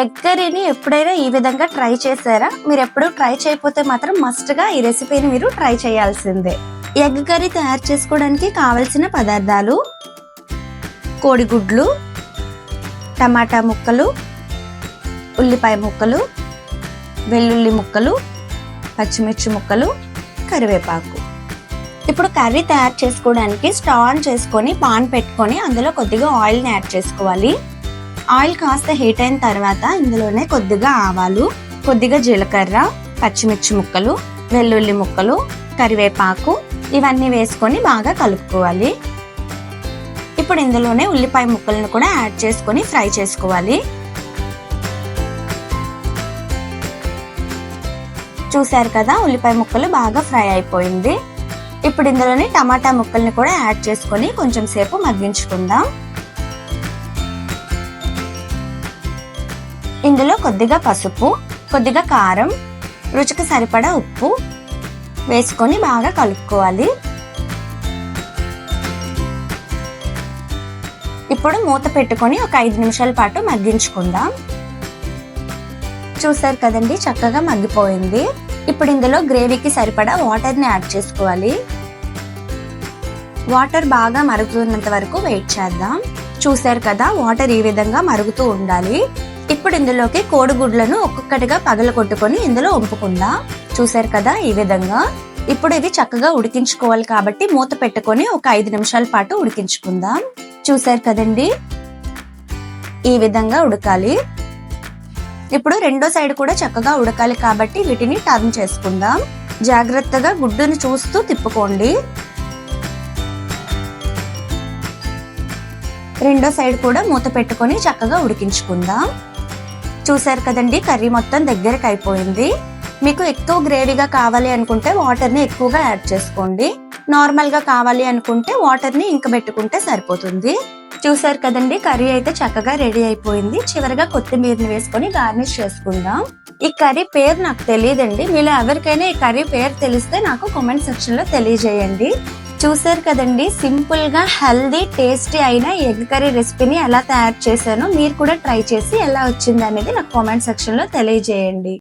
Egg కర్రీని ఎప్పుడైనా ఈ విధంగా ట్రై చేశారా? మీరు ఎప్పుడు ట్రై చేయకపోతే మాత్రం మస్ట్గా ఈ రెసిపీని మీరు ట్రై చేయాల్సిందే. ఎగ్ కర్రీ తయారు చేసుకోవడానికి కావలసిన పదార్థాలు కోడిగుడ్లు టమాటా ముక్కలు ఉల్లిపాయ ముక్కలు వెల్లుల్లి ముక్కలు పచ్చిమిర్చి ముక్కలు కరివేపాకు. ఇప్పుడు కర్రీ తయారు చేసుకోవడానికి స్టవ్ ఆన్ చేసుకొని పాన్ పెట్టుకొని అందులో కొద్దిగా ఆయిల్ని యాడ్ చేసుకోవాలి. ఆయిల్ కాస్త హీట్ అయిన తర్వాత ఇందులోనే కొద్దిగా ఆవాలు కొద్దిగా జీలకర్ర పచ్చిమిర్చి ముక్కలు వెల్లుల్లి ముక్కలు కరివేపాకు ఇవన్నీ వేసుకొని బాగా కలుపుకోవాలి. ఇప్పుడు ఇందులోనే ఉల్లిపాయ ముక్కలను కూడా యాడ్ చేసుకొని ఫ్రై చేసుకోవాలి. చూశారు కదా ఉల్లిపాయ ముక్కలు బాగా ఫ్రై అయిపోయింది. ఇప్పుడు ఇందులోని టమాటా ముక్కల్ని కూడా యాడ్ చేసుకొని కొంచెం సేపు మగ్గించుకుందాం. ఇందులో కొద్దిగా పసుపు కొద్దిగా కారం రుచికి సరిపడా ఉప్పు వేసుకొని బాగా కలుపుకోవాలి. ఇప్పుడు మూత పెట్టుకొని ఒక ఐదు నిమిషాల పాటు మగ్గించుకుందాం. చూసారు కదండి చక్కగా మగ్గిపోయింది. ఇప్పుడు ఇందులో గ్రేవీకి సరిపడా వాటర్ని యాడ్ చేసుకోవాలి. వాటర్ బాగా మరుగుతున్నంత వరకు వెయిట్ చేద్దాం. చూసారు కదా వాటర్ ఈ విధంగా మరుగుతూ ఉండాలి. ఇప్పుడు ఇందులోకి కోడిగుడ్లను ఒక్కొక్కటిగా పగల కొట్టుకొని ఇందులో వంపుకుందాం చూసారు కదా ఈ విధంగా? ఇప్పుడు ఇవి చక్కగా ఉడికించుకోవాలి కాబట్టి మూత పెట్టుకొని ఒక ఐదు నిమిషాల పాటు ఉడికించుకుందాం. చూసారు కదండి? ఈ విధంగా ఉడకాలి. ఇప్పుడు రెండో సైడ్ కూడా చక్కగా ఉడకాలి కాబట్టి వీటిని టర్న్ చేసుకుందాం. జాగ్రత్తగా గుడ్డుని చూస్తూ తిప్పుకోండి. రెండో సైడ్ కూడా మూత పెట్టుకొని చక్కగా ఉడికించుకుందాం. చూసారు కదండి కర్రీ మొత్తం దగ్గరకు అయిపోయింది. మీకు ఎక్కువ గ్రేవీగా కావాలి అనుకుంటే వాటర్ని ఎక్కువగా యాడ్ చేసుకోండి. నార్మల్గా కావాలి అనుకుంటే వాటర్ని ఇంక పెట్టుకుంటే సరిపోతుంది. చూసారు కదండి కర్రీ అయితే చక్కగా రెడీ అయిపోయింది. చివరిగా కొత్తిమీరని వేసుకొని గార్నిష్ చేసుకుందాం. ఈ కర్రీ పేరు నాకు తెలియదండి. మీలో ఎవరికైనా ఈ కర్రీ పేరు తెలిస్తే నాకు కామెంట్ సెక్షన్లో తెలియజేయండి. చూసారు కదండి సింపుల్గా హెల్దీ టేస్టీ అయిన ఎగ్ కర్రీ రెసిపీని ఎలా తయారు చేశానో మీరు కూడా ట్రై చేసి ఎలా వచ్చింది అనేది నాకు కామెంట్ సెక్షన్లో తెలియజేయండి.